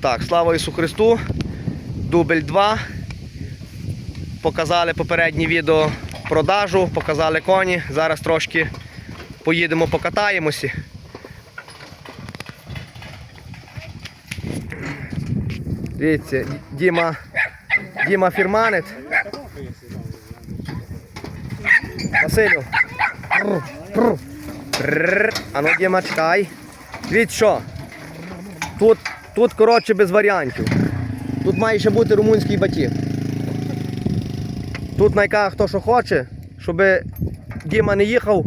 Так, слава Ісу Христу. Дубль 2. Показали попереднє відео продажу, показали коні. Зараз трошки поїдемо покатаємося. Дивіться, Діма, Діма фірманець. Василю. А ну, Діма, чекай. Дивіться що. Тут, тут коротше без варіантів. Тут має ще бути румунський батіг. Тут найка хто що хоче, щоб Діма не їхав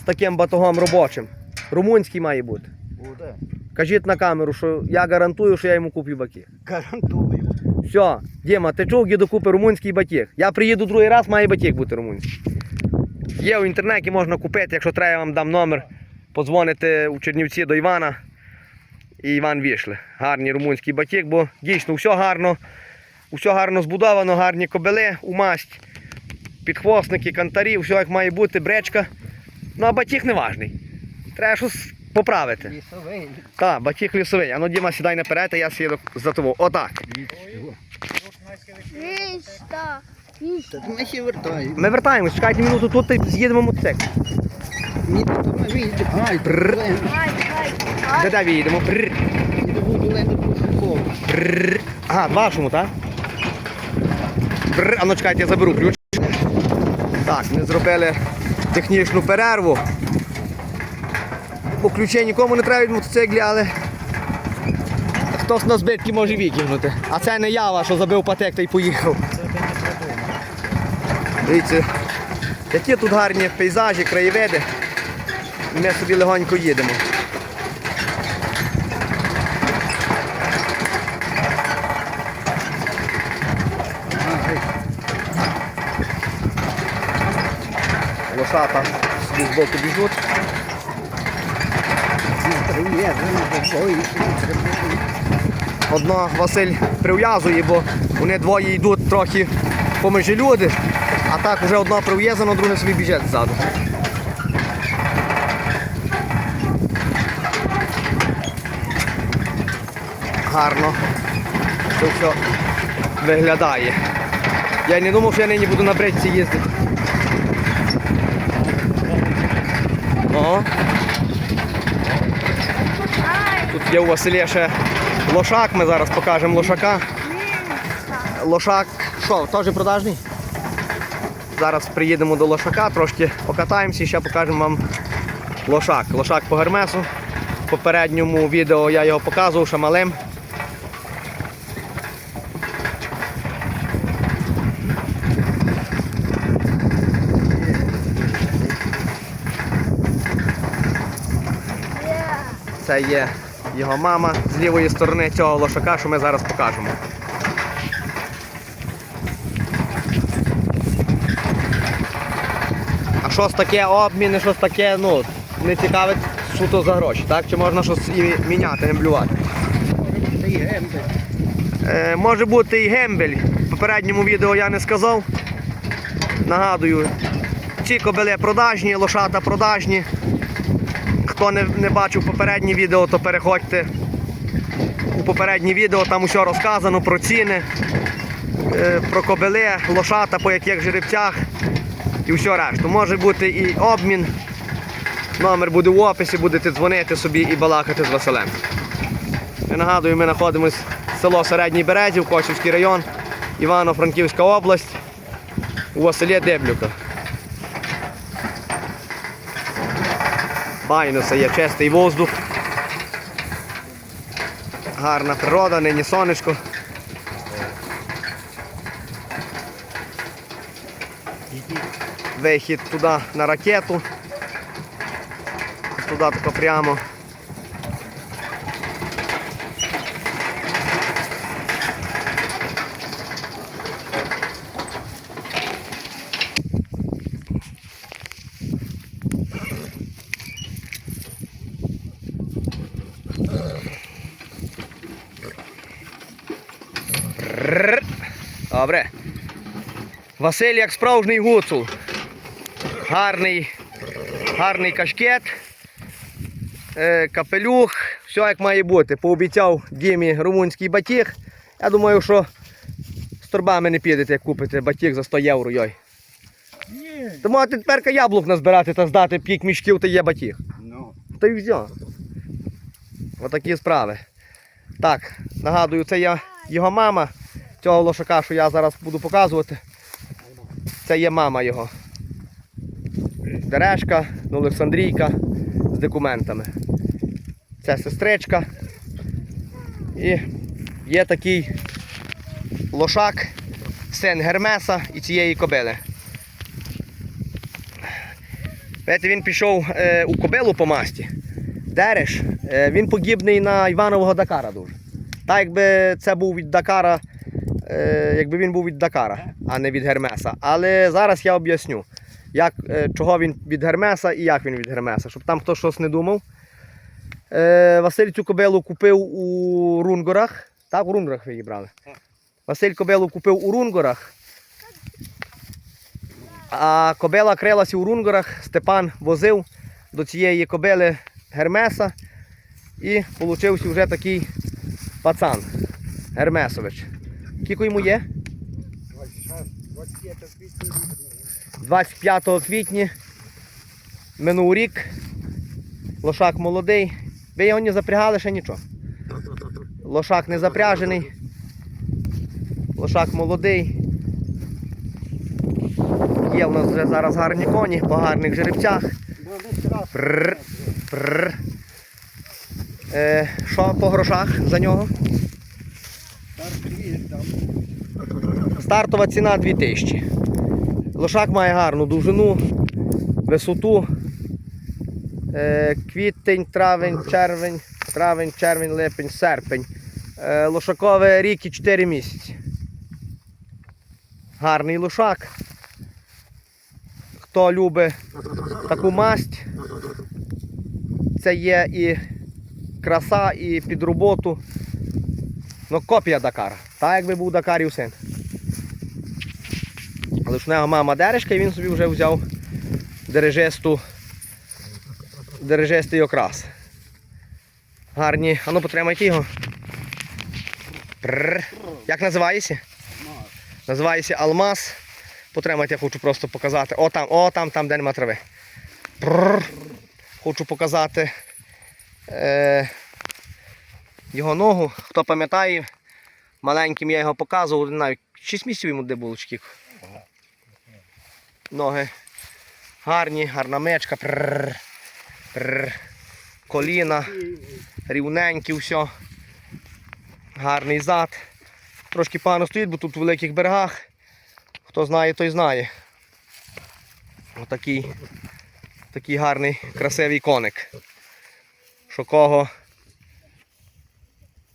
з таким батогом робочим. Румунський має бути. Буде. Кажіть на камеру, що я гарантую, що я йому куплю батіг. Гарантую. Все, Діма, ти чув, діду купи румунський батіг. Я приїду другий раз, має батіг бути румунський. Є в інтернеті, можна купити, якщо треба, я вам дам номер. Подзвоните у Чернівці до Івана. І Іван війшли. Гарний румунський батіг, бо дійсно все гарно. Все гарно збудовано, гарні кобили, у масть, підхвостники, кантарі, все як має бути, бречка. Ну а батіг не важний. Треба щось поправити. Лісовий. Так, батіг лісовий. А ну Діма, сідай наперед, а я сіду за тобою. Отак. Ми ще вертаємо. Ми вертаємось, чекайте минуту тут і з'їдемо мотоцикл. Де де їдемо? Ага, вашому, так? А ну чекайте, я заберу ключ. Так, ми зробили технічну перерву. Бо ключей нікому не треба від мотоциклі, але хтось на збитки може викинути. А це не я, що забив патек та й поїхав. Дивіться, які тут гарні пейзажі, краєвиди. Ми собі легонько їдемо. Лошата з боку біжуть. Одно Василь прив'язує, бо вони двоє йдуть трохи поміж люди, а так вже одно прив'язано, друге собі біжить ззаду. Гарно. Це все виглядає. Я не думав, що я нині буду на бричці їздити. О. Тут є у Василя ще лошак, ми зараз покажемо лошака. Лошак, що, теж продажний? Зараз приїдемо до лошака, трошки покатаємося і ще покажемо вам лошак. Лошак по гермесу. В попередньому відео я його показував ще Це є його мама з лівої сторони цього лошака, що ми зараз покажемо. А щось таке обміни, щось таке, ну, не цікавить суто за гроші, так? Чи можна щось і міняти, й гемби. Е, може бути і гембель. В попередньому відео я не сказав. Нагадую, ці кобили продажні, лошата продажні. Хто не, не бачив попереднє відео, то переходьте у попереднє відео, там усе розказано про ціни, е, про кобили, лошата, по яких жеребцях і все решту. Може бути і обмін. Номер буде в описі, будете дзвонити собі і балакати з Василем. Я нагадую, ми знаходимося в село Середній Березів, Косівський район, Івано-Франківська область, у Василі Деблюка. Файно це є чистий воздух. Гарна природа, нині сонечко. Вихід туди на ракету. Туди прямо. Добре. Василь як справжній гуцул. Гарний, гарний кашкет. е, капелюх, все як має бути. Пообіцяв Дімі румунський батіг. Я думаю, що з торбами не підете, як купите батіг за 100 євро. Йой. Ні. То можете тепер яблук назбирати та здати пік мішків, та є батіг. Ну. Та й все. Отакі справи. Так, нагадую, це є його мама. Цього лошака, що я зараз буду показувати. Це є мама його. Дерешка, Олександрійка з документами. Це сестричка. І є такий лошак, син Гермеса і цієї кобили. Знаєте, він пішов е, у кобилу по масті. Дереш, е, він подібний на Іванового Дакара дуже. Так якби це був від Дакара, якби він був від Дакара, а не від Гермеса. Але зараз я об'ясню, як, е, чого він від Гермеса і як він від Гермеса, щоб там хто щось не думав. Е, Василь цю кобилу купив у Рунгорах. Так, у Рунгорах ви її брали. Василь кобилу купив у Рунгорах. А кобила крилася у Рунгорах, Степан возив до цієї кобили Гермеса і получився вже такий пацан Гермесович. Скільки йому є? 25 квітня минув рік. Лошак молодий. Ви його не запрягали ще нічого. Лошак не запряжений. Лошак молодий. Є в нас вже зараз гарні коні по гарних жеребцях. Прррр, прррр. Е, що по грошах за нього? Стартова ціна 2000. Лошак має гарну довжину, висоту. Е, квітень, травень, червень, травень, червень, липень, серпень. Е, лошакове рік і 4 місяці. Гарний лошак. Хто любить таку масть, це є і краса, і під роботу. Ну, копія Дакара. Так якби був Дакарів син. Але ж у нього мама дерешка і він собі вже взяв дережесту, дережестий окрас. Гарні. А ну потримайте його. Прррр. Як називається? Називається Алмаз. Потримайте, я хочу просто показати. О там, о там, там, де нема трави. Прррр. Хочу показати е, його ногу. Хто пам'ятає, маленьким я його показував, навіть 6 місяців йому де було чекік. Ноги гарні, гарна мечка. Прррр. Прррр. Коліна, рівненькі, все. Гарний зад. Трошки погано стоїть, бо тут у великих берегах. Хто знає, той знає. Отакий такий гарний, красивий коник. Що кого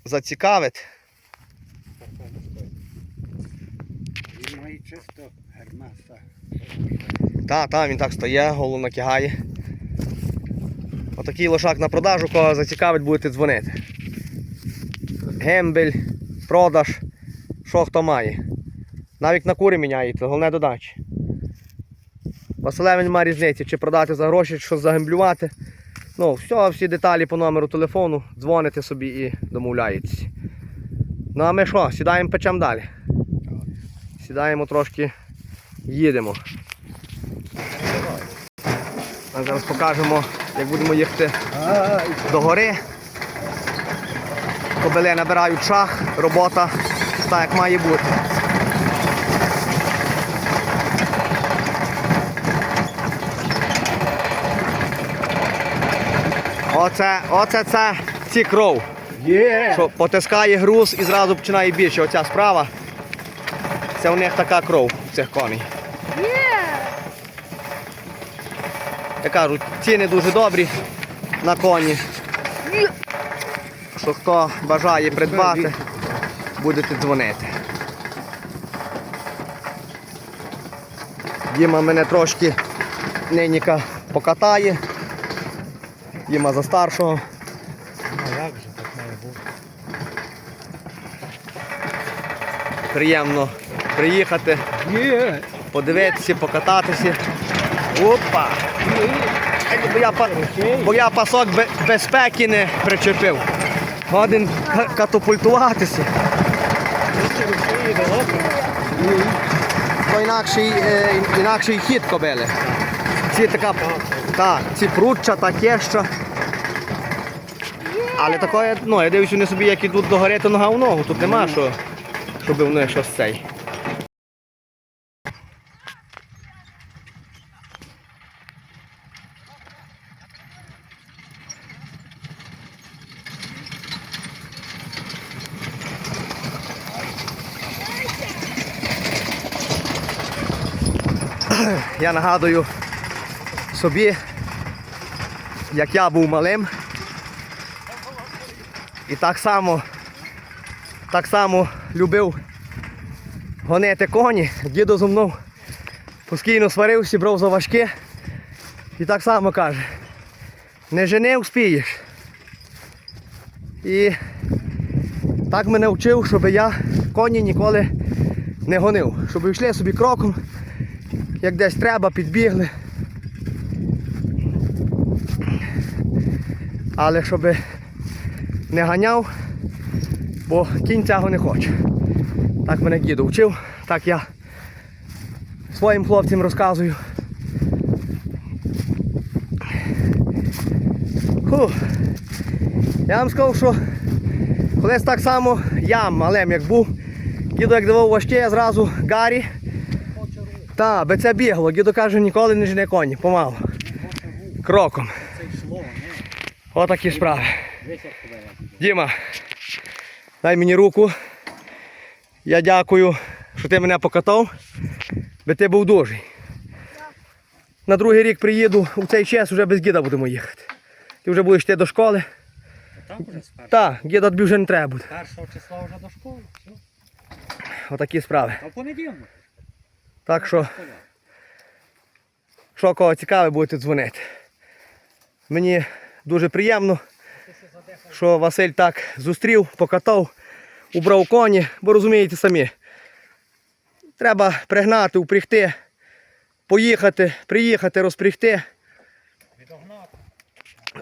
зацікавить, Він має чисто гермеса. Та, та, він так стає, голову накигає. Отакий лошак на продажу, кого зацікавить, будете дзвонити. Гембель, продаж, що хто має. Навіть на кури міняється, головне додачі. Василевин має різниці, чи продати за гроші, чи щось загемблювати. Ну, все, всі деталі по номеру телефону, дзвоните собі і домовляєтесь. Ну а ми що, сідаємо печем далі. Сідаємо трошки, їдемо. А зараз покажемо, як будемо їхати до гори. Кобили набирають шах, робота так як має бути. Оце, оце це ці кров, є. що потискає груз і зразу починає більше. Оця справа. Це у них така кров цих коней. Я кажу, ціни дуже добрі на коні. Що хто бажає придбати, будете дзвонити. Діма мене трошки ниніка покатає. Діма за старшого. А як же так має бути? Приємно приїхати, подивитися, покататися. Опа! Бо я, бо я пасок безпеки не причепив. Годин ка- катапультуватися. То інакший, е, інакший хід кобили. Ці така, так, ці прутча таке що. Але такое, ну, я дивлюсь, вони собі як ідуть до гори, то нога в ногу. Тут нема що, щоб вони щось цей. Я нагадую собі, як я був малим. І так само, так само любив гонити коні. Дідо зо мною постійно сварився, брав за важке. І так само каже, не жени успієш. І так мене вчив, щоб я коні ніколи не гонив. Щоб йшли собі кроком, як десь треба, підбігли. Але щоб не ганяв, бо кінь цього не хоче. Так мене діду вчив, так я своїм хлопцям розказую. Фу. Я вам сказав, що колись так само я малим як був, діду як давав важке, я зразу Гаррі. Та, аби це бігло. Діду каже, ніколи не жени коні, помалу. Кроком. Отакі справи. Діма, дай мені руку. Я дякую, що ти мене покатав, бо ти був дужий. На другий рік приїду, у цей час вже без діда будемо їхати. Ти вже будеш йти до школи. Так, діда тобі вже не треба буде. першого числа вже до школи. Все. Отакі справи. А понеділок. Так що, що кого цікаве, будете дзвонити. Мені дуже приємно, що Василь так зустрів, покатав, убрав коні, бо розумієте самі. Треба пригнати, упрягти, поїхати, приїхати, розпрягти, Відогнати.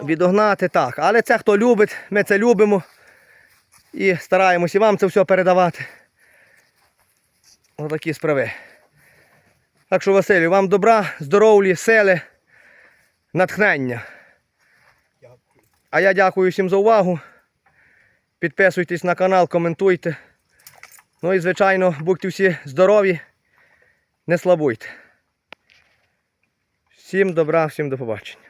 відогнати так. Але це хто любить, ми це любимо і стараємося вам це все передавати. Отакі справи. Так що, Василю, вам добра, здоров'я, сили, натхнення. А я дякую всім за увагу. Підписуйтесь на канал, коментуйте. Ну і, звичайно, будьте всі здорові, не слабуйте. Всім добра, всім до побачення.